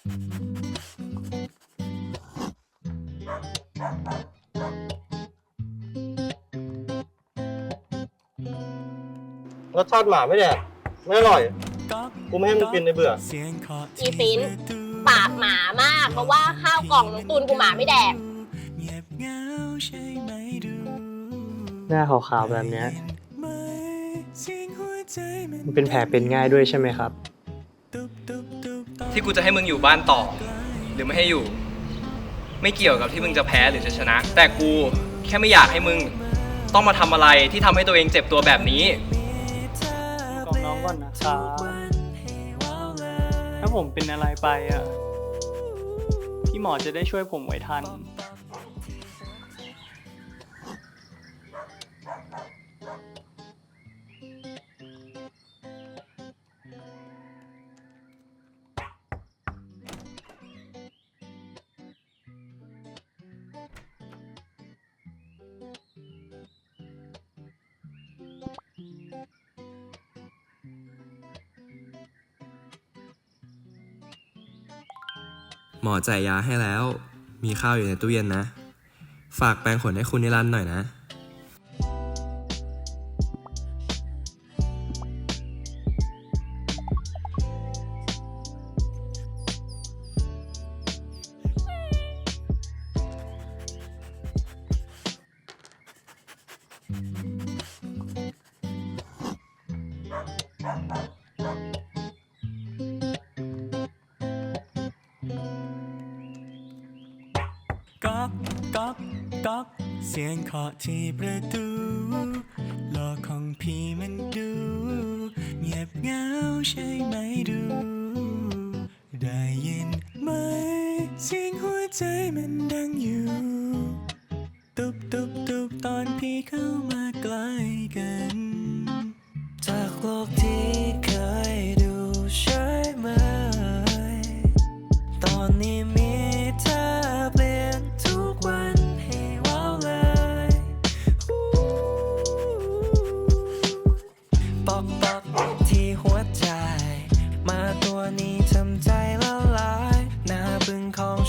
รสชาติหมาไม่แดกไม่อร่อย กูไม่ให้มึงกินในเบื่อ อีฟินปากหมามาก เพราะว่าข้าวกล่องน้องตูนกูหมาไม่แดก หน้าขาวๆแบบเนี้ยมันเป็นแผลเป็นง่ายด้วยใช่ไหมครับ ที่กูจะให้มึงอยู่บ้านต่อ หรือไม่ให้อยู่ ไม่เกี่ยวกับที่มึงจะแพ้หรือจะชนะ แต่กูแค่ไม่อยากให้มึงต้องมาทำอะไรที่ทำให้ตัวเองเจ็บตัวแบบนี้ กองน้องก่อนนะครับถ้าผมเป็นอะไรไปอะพี่หมอจะได้ช่วยผมไว้ทัน หมอจ่ายยาให้แล้ว มีข้าวอยู่ในตู้เย็นนะ ฝากแปรงขนให้คุณนิรันดร์หน่อยนะ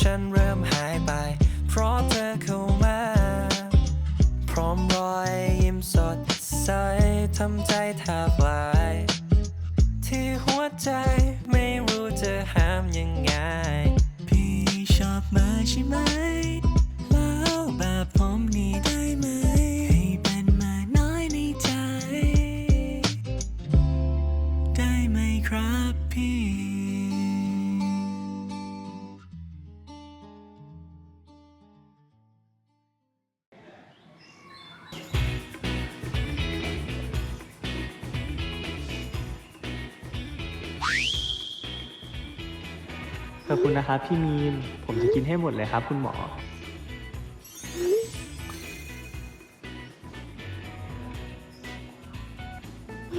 ฉันเริ่ คุณนะครับพี่มีน ผมจะกินให้หมดเลยครับคุณหมอ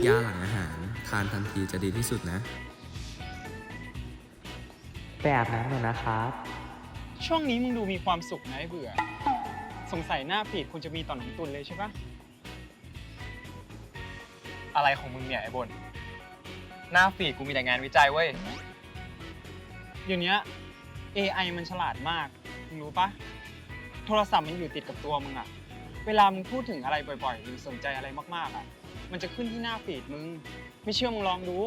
ยาหลังอาหาร ทานทันทีจะดีที่สุดนะ ไปอาบน้ำหน่อยนะครับ ช่วงนี้มึงดูมีความสุขนะไอ้เบื่อ สงสัยหน้าฟีดคุณจะมีต่อหนังตุนเลยใช่ปะอะไรของมึงเนี่ยไอ้บน หน้าฟีดกูมีแต่งานวิจัยเว้ย เดี๋ยวนี้ AI มันฉลาดมาก มึงรู้ปะ โทรศัพท์มันอยู่ติดกับตัวมึงอะเวลามึงพูดถึงอะไรบ่อยๆ หรือสนใจอะไรมากๆอะมันจะขึ้นที่หน้าฟีดมึง ไม่เชื่อมึงลองดู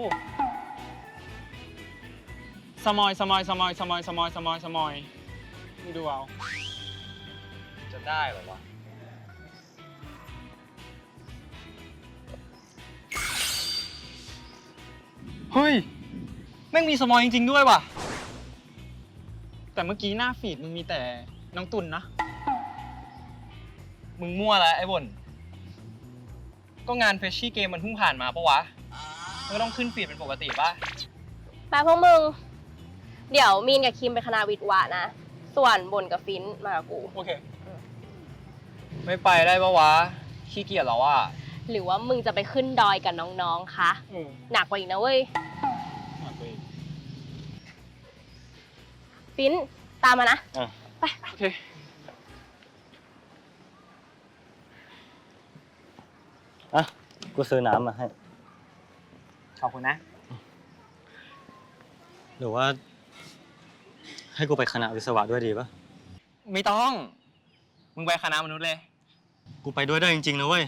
สมอย สมอย สมอย สมอย สมอย สมอย สมอยมึงดูเอา จะได้เหรอวะ เฮ้ย แม่งมีสมอยจริงๆด้วยว่ะ แต่เมื่อกี้หน้าฟีดมึงมีแต่น้องตุนนะ มึงมั่วแล้วไอ้บน ก็งานเฟชชี่เกมมันเพิ่งผ่านมาปะวะมันก็ต้องขึ้นฟีดเป็นปกติปะไปพวกมึง เดี๋ยวมีนกับคิมไปคณะวิทย์วะนะ ส่วนบนกับฟินมากับกู โอเค ไม่ไปได้ปะวะ ขี้เกียจแล้วอะหรือว่ามึงจะไปขึ้นดอยกับน้องๆ คะอืมหนักกว่าอีกนะเว้ย ฟินตามมานะโอเค อะ กูซื้อน้ำมาให้ ขอบคุณนะ หรือว่า ให้กูไปคณะวิศวะด้วยดีปะไม่ต้อง มึงไปคณะมนุษย์เลย กูไปด้วยได้จริงๆนะเว้ย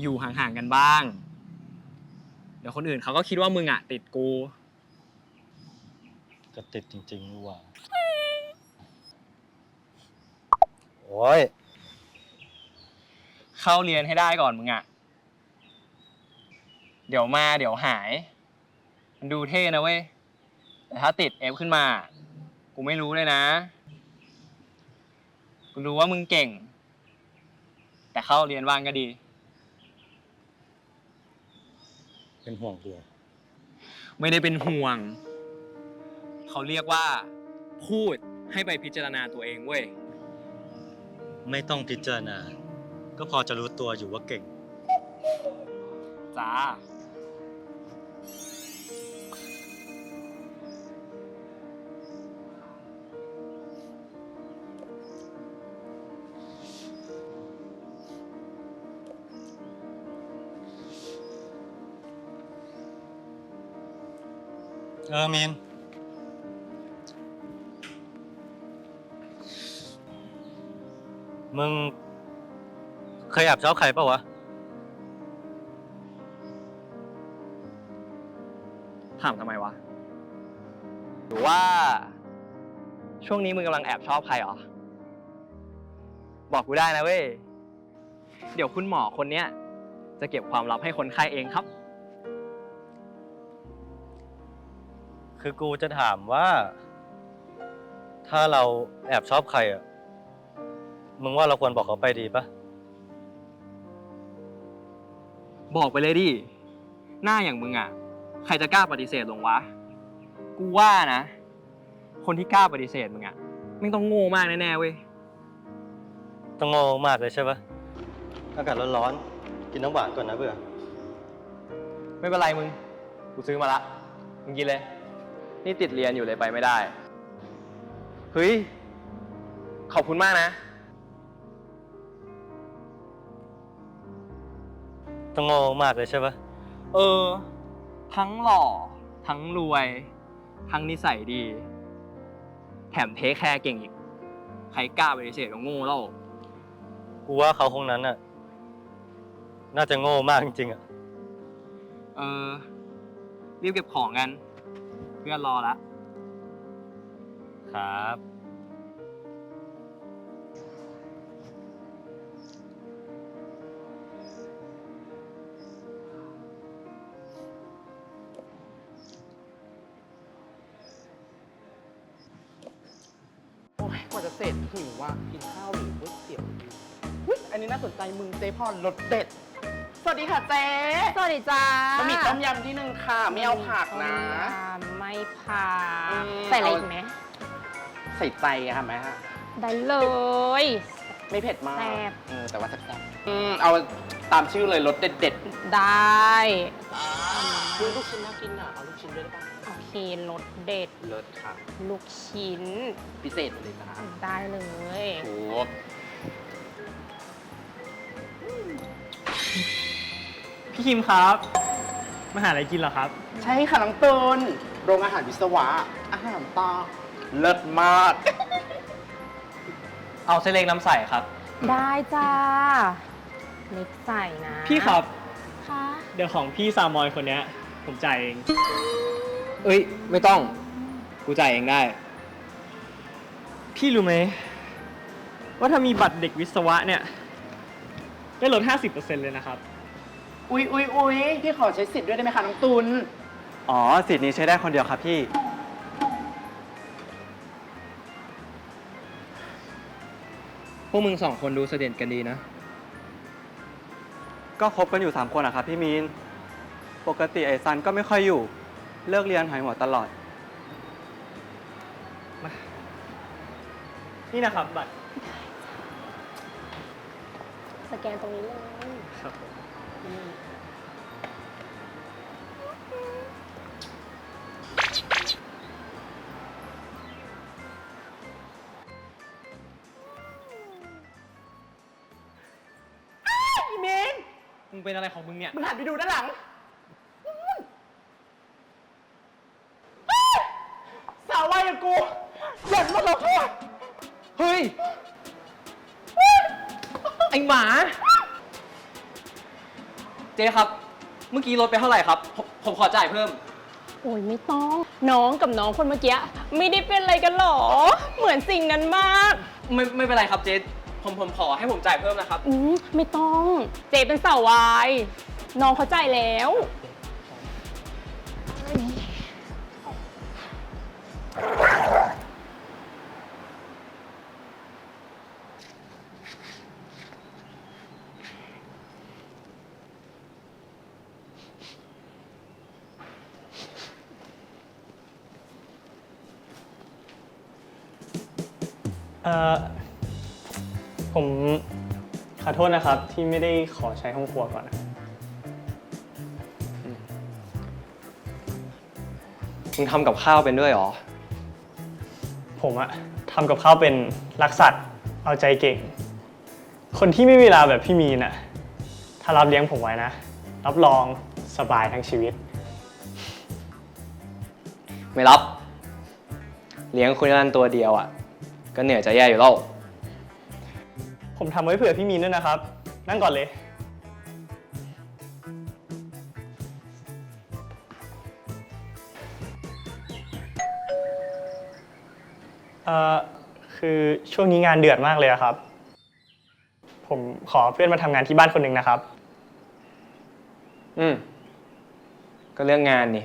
อยู่ห่างๆกันบ้าง เดี๋ยวคนอื่นเขาก็คิดว่ามึงอะติดกู ก็ติดจริงๆนี่หว่าโอ้ย เข้าเรียนให้ได้ก่อนมึงอะ เดี๋ยวมาเดี๋ยวหาย มันดูเท่นะเว้ย แต่ถ้าติดเอฟขึ้นมา กูไม่รู้เลยนะ กูรู้ว่ามึงเก่ง แต่เข้าเรียนบ้างก็ดี เป็นห่วงกูไม่ได้เป็นห่วง เขาเรียกว่า พูดให้ไปพิจารณาตัวเองเว้ย ไม่ต้องพิจารณา ก็พอจะรู้ตัวอยู่ว่าเก่ง จ้า เออมีน มึง เคยแอบชอบใครเปล่าวะ ถามทำไมวะ หรือว่า ช่วงนี้มึงกำลังแอบชอบใครเหรอ บอกกูได้นะเว้ย เดี๋ยวคุณหมอคนเนี้ย จะเก็บความลับให้คนไข้เองครับ คือกูจะถามว่า ถ้าเราแอบชอบใครอะ มึงว่าเราควรบอกเขาไปดีปะบอกไปเลยดิ หน้าอย่างมึงอะ ใครจะกล้าปฏิเสธลงวะ กูว่านะ คนที่กล้าปฏิเสธมึงอะไม่ต้องโง่มากแน่ๆเว้ย ต้องโง่มากเลยใช่ปะอากาศร้อนๆ กินน้ำหวานก่อนนะเบื่อ ไม่เป็นไรมึง กูซื้อมาละ มึงกินเลย นี่ติดเรียนอยู่เลยไปไม่ได้ เฮ้ย ขอบคุณมากนะ ต้องโง่มากเลยใช่ปะเออ ทั้งหล่อ ทั้งรวย ทั้งนิสัยดี แถมเทคแคร์เก่งอีก ใครกล้าปฏิเสธก็โง่แล้ว กูว่าเขาคงนั้นอะ น่าจะโง่มากจริงๆอะ เออ รีบเก็บของกัน เพื่อนรอละครับ โอ้ยกว่าจะเสร็จหิวว่ากินข้าวหรือก๋วยเตี๋ยวอุ๊ยอันนี้น่าสนใจมึงเจ๊พรรสเด็ด สวัสดีค่ะเจ๊สวัสดีจ้าบะหมี่ต้มยำที่หนึ่งค่ะ ไม่เอาผักนะ ไม่ผักอืมใส่อะไรอีกไหมใส่ใจอะค่ะแม่ฮะได้เลย ไม่เผ็ดมากแซ่บเออแต่ว่าแซ่บๆอืมเอาตามชื่อเลยรสเด็ดเด็ดได้ๆคือลูกชิ้นน่ากินอะ เอาลูกชิ้นด้วยได้ปะโอเครสเด็ดเลิศค่ะ ลูกชิ้น พิเศษเลยจ้าได้เลยถูกพี่คิมครับ มาหาอะไรกินเหรอครับ ใช่ค่ะน้องตูน โรงอาหารวิศวะ อาหารตาเลิศมาก เอาเส้นเล็กน้ำใสครับ ได้จ้า เล็กใส่นะพี่ครับ ค่ะเดี๋ยวของพี่ซามอยคนเนี้ย ผมจ่ายเอง เอ้ย ไม่ต้อง กูจ่ายเองได้ พี่รู้ไหม ว่าถ้ามีบัตรเด็กวิศวะเนี่ย ได้ลด 50%เลยนะครับ อุ๊ยอุ๊ยอุ๊ยพี่ขอใช้สิทธิ์ด้วยได้ไหมคะน้องตูน อ๋อ สิทธิ์นี้ใช้ได้คนเดียวครับพี่ พวกมึงสองคนดูเสด็จกันดีนะ ก็คบกันอยู่3คนอะครับพี่มีน ปกติไอ้ซันก็ไม่ค่อยอยู่ เลิกเรียนหายหัวตลอด นี่นะครับบัตร สแกนตรงนี้เลย ครับผมอีเม เป็นอะไรของมึงเนี่ย มึงหันไปดูด้านหลังาวสาววอย่างกูหล่นมาลงโทษเฮ้ย ไอหมา เจ๊ครับ เมื่อกี้รถไปเท่าไหร่ครับ ผมผมขอจ่ายเพิ่ม โอ้ยไม่ต้อง น้องกับน้องคนเมื่อกี้ไม่ได้เป็นอะไรกันหรอ เหมือนสิ่งนั้นมาก ไม่ไม่เป็นไรครับเจ๊ ผมผมขอให้ผมจ่ายเพิ่มนะครับ อืมไม่ต้อง เจเป็นสาววาย น้องเขาใจายแล้ว เอ่อ ผมขอโทษนะครับที่ไม่ได้ขอใช้ห้องครัวก่อนนะมึงทำกับข้าวเป็นด้วยเหรอ ผมอะทำกับข้าวเป็นรักสัตว์เอาใจเก่ง คนที่ไม่มีเวลาแบบพี่มีนอะถ้ารับเลี้ยงผมไว้นะ รับรองสบายทั้งชีวิต ไม่รับ เลี้ยงคุณนันตัวเดียวอะ ก็เหนื่อยจะแย่อยู่แล้ว ผมทำไว้เผื่อพี่มีนด้วยนะครับ นั่งก่อนเลย เอ่อ คือช่วงนี้งานเดือดมากเลยอะครับ ผมขอเพื่อนมาทำงานที่บ้านคนหนึ่งนะครับ อืม ก็เรื่องงานนี่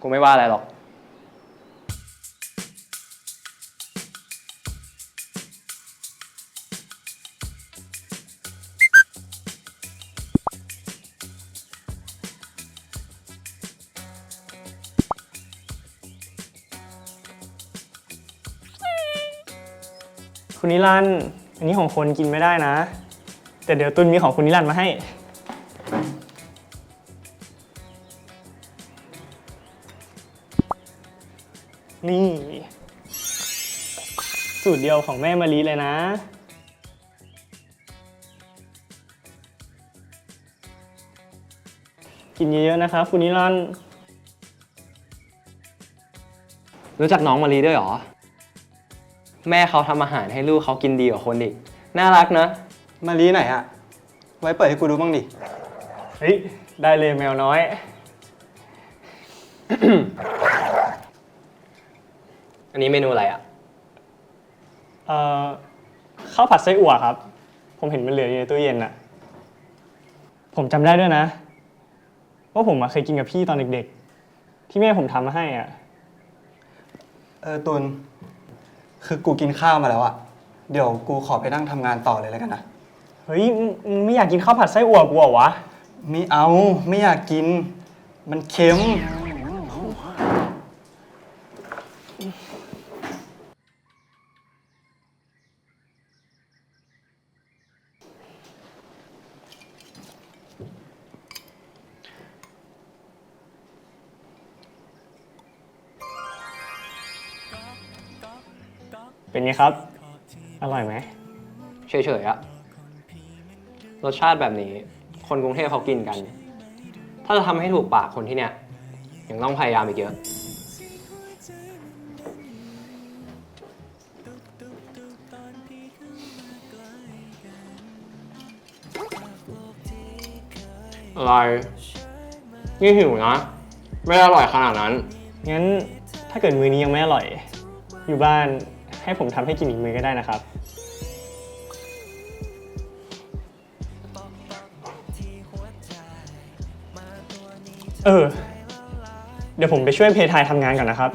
กูไม่ว่าอะไรหรอก คุณนิรันดร์อันนี้ของคนกินไม่ได้นะ แต่เดี๋ยวตุนมีของคุณนิรันดร์มาให้ นี่ สูตรเดียวของแม่มะลิเลยนะกินเยอะๆนะครับคุณนิรันดร์รู้จักน้องมารีด้วยเหรอ แม่เขาทำอาหารให้ลูกเขากินดีกว่าคนอีก น่ารักนะ มาลีไหนอะไว้เปิดให้กูดูบ้างดิ เฮ้ย ได้เลยแมวน้อย อันนี้เมนูอะไรอะ เอ่อข้าวผัดไส้อั่วครับ ผมเห็นมันเหลืออยู่ในตู้เย็นอะผมจำได้ด้วยนะ ว่าผมอะเคยกินกับพี่ตอนเด็กๆ ที่แม่ผมทำมาให้อะเออตุน คือกูกินข้าวมาแล้วอะเดี๋ยวกูขอไปนั่งทำงานต่อเลยแล้วกันนะ เฮ้ยมึงมึงไม่อยากกินข้าวผัดไส้อั่วกูเหรอวะ ไม่เอา ไม่อยากกิน มันเค็ม สชาติแบบนี้ คนกรุงเทพเขากินกัน ถ้าจะทำให้ถูกปากคนที่เนี่ยยังต้องพยายามอีกเยอะ อะไร นี่หิวนะ ไม่อร่อยขนาดนั้น งั้นถ้าเกิดมือนี้ยังไม่อร่อย อยู่บ้านให้ผมทำให้กินอีกมือก็ได้นะครับ เออ เดี๋ยวผมไปช่วยเพทายทำงานก่อนนะครับ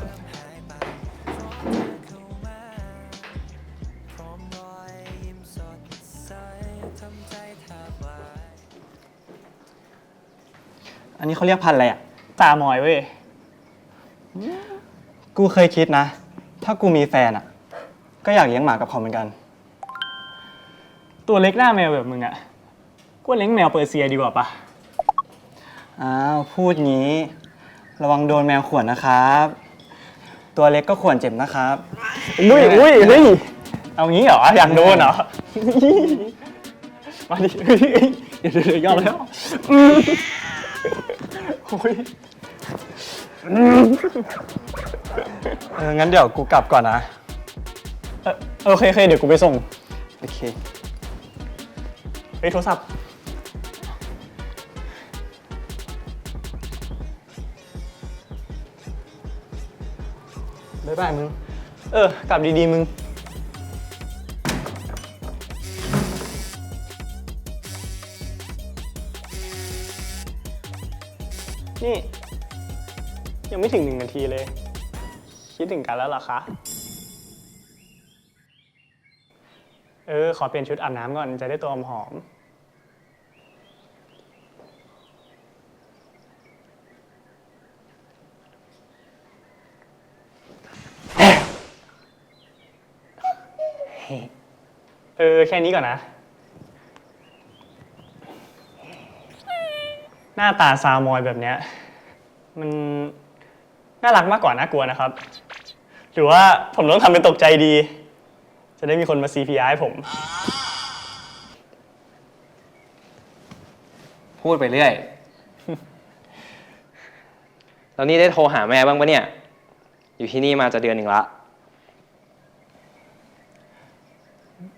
อันนี้เขาเรียกพันธุ์อะไรอะตามอยเว้ย กูเคยคิดนะ ถ้ากูมีแฟนอะก็อยากเลี้ยงหมากับเขาเหมือนกัน ตัวเล็กหน้าแมวแบบมึงอะกูว่าเลี้ยงแมวเปอร์เซียดีกว่าปะ อ้าวพูดงี้ ระวังโดนแมวข่วนนะครับ ตัวเล็กก็ข่วนเจ็บนะครับ อุ้ยอุ้ยเฮ้ยเอางี้เหรออยากโดนเหรอ มาดิเฮ้ยเดี๋ยวเดี๋ยวเดี๋ยวยอมแล้วอืมโอ้ยเอองั้นเดี๋ยวกูกลับก่อนนะเออโอเคโอเคเดี๋ยวกูไปส่ง โอเค เฮ้ยโทรศัพท์ บ๊ายบายมึง เออ กลับดีๆมึงนี่ ยังไม่ถึงหนึ่งนาทีเลย คิดถึงกันแล้วเหรอคะ เออ ขอเปลี่ยนชุดอาบน้ำก่อนจะได้ตัวหอมๆ เออแค่นี้ก่อนนะ หน้าตาซาวมอยแบบเนี้ย มันน่ารักมากกว่าน่ากลัวนะครับ หรือว่าผมต้องทำเป็นตกใจดี จะได้มีคนมา CPR ให้ผม พูดไปเรื่อย แล้วนี่ได้โทรหาแม่บ้างปะเนี่ย อยู่ที่นี่มาจะเดือนหนึ่งละ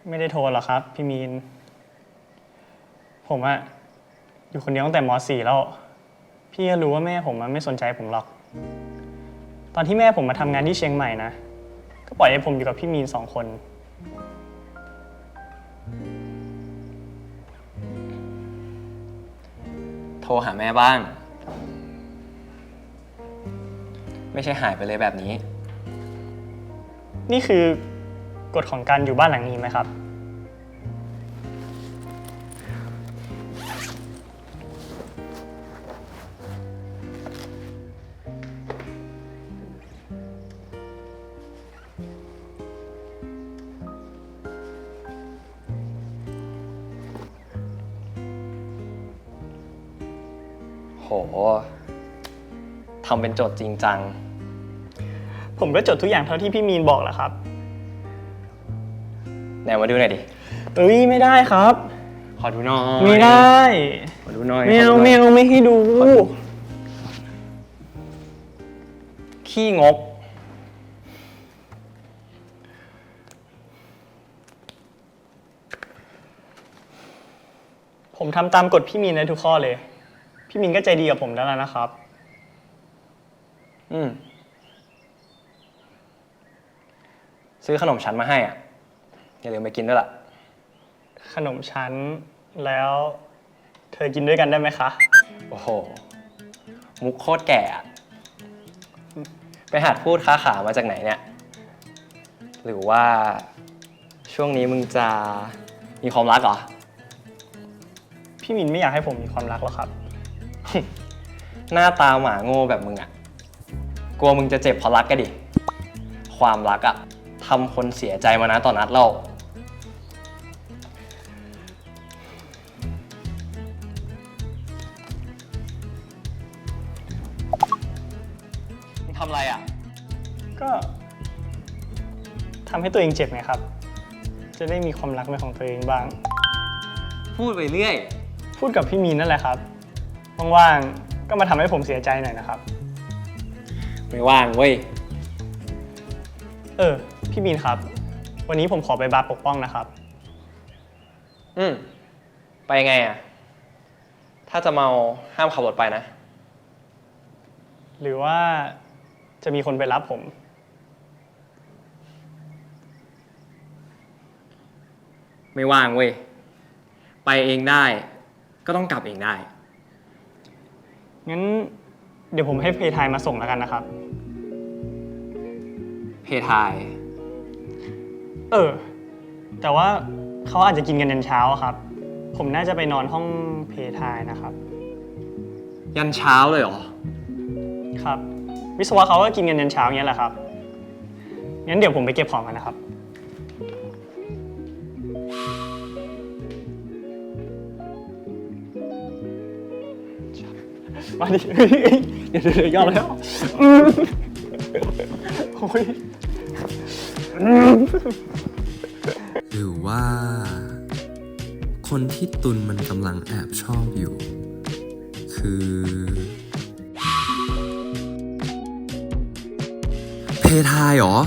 ไม่ได้โทรหรอกครับ พี่มีน ผมอะอยู่คนเดียวตั้งแต่ม .4 แล้ว พี่ก็รู้ว่าแม่ผมอะไม่สนใจผมหรอก ตอนที่แม่ผมมาทำงานที่เชียงใหม่นะ ก็ปล่อยให้ผมอยู่กับพี่มีนสองคน โทรหาแม่บ้าง ไม่ใช่หายไปเลยแบบนี้ นี่คือ กฎของการอยู่บ้านหลังนี้ไหมครับ โหทำเป็นโจทย์จริงจัง ผมก็จดทุกอย่างเท่าที่พี่มีนบอกแหละครับ ไหนมาดูหน่อยดิเอ้ยไม่ได้ครับ ขอดูหน่อยไม่ได้ขอดูหน่อยไม่เอาขดูหน่ไม่อยเอาไม่ให้ดู ขี้งก ผมทำตามกฎพี่มีนในทุกข้อเลย พี่มีนก็ใจดีกับผมแล้วนะครับ อืม ซื้อขนมชั้นมาให้อะ อย่าลืมไปกินด้วยล่ะ ขนมชั้นแล้วเธอกินด้วยกันได้ไหมคะ โอ้โห มุกโคตรแก่อะไปหัดพูดค้าขามาจากไหนเนี่ย หรือว่าช่วงนี้มึงจะมีความรักเหรอ พี่มินไม่อยากให้ผมมีความรักหรอกครับ หน้าตาหมาโง่แบบมึงอะกลัวมึงจะเจ็บเพราะรักก็ดิ ความรักอะ ทำคนเสียใจมานะตอนนัดเรา มึงทำอะไรอะก็ทำให้ตัวเองเจ็บไงครับ จะได้มีความรักเป็นของตัวเองบ้าง พูดไปเรื่อย พูดกับพี่มีนนั่นแหละครับ ว่างๆ ก็มาทำให้ผมเสียใจหน่อยนะครับ ไม่ว่างเว้ย เออ พี่มีนครับ วันนี้ผมขอไปบาร์ปกป้องนะครับ อืม ไปไงอะถ้าจะเมาห้ามขับรถไปนะ หรือว่าจะมีคนไปรับผม ไม่ว่างเว้ย ไปเองได้ ก็ต้องกลับเองได้ งั้นเดี๋ยวผมให้เพทายมาส่งแล้วกันนะครับ เพทาย เออ แต่ว่าเขาอาจจะกินกันยันเช้าอะครับ ผมน่าจะไปนอนห้องเพทายนะครับ ยันเช้าเลยเหรอ ครับ วิศวะเขาก็กินกันยันเช้าอย่างเงี้ยแหละครับ งั้นเดี๋ยวผมไปเก็บของกันนะครับ มาดิเฮ้ยเฮ้ยเดี๋ยวเดี๋ยวเดี๋ยวยอมแล้วอืมโอ้ย หรือว่า คนที่ตุนมันกำลังแอบชอบอยู่ คือ เพทายเหรอ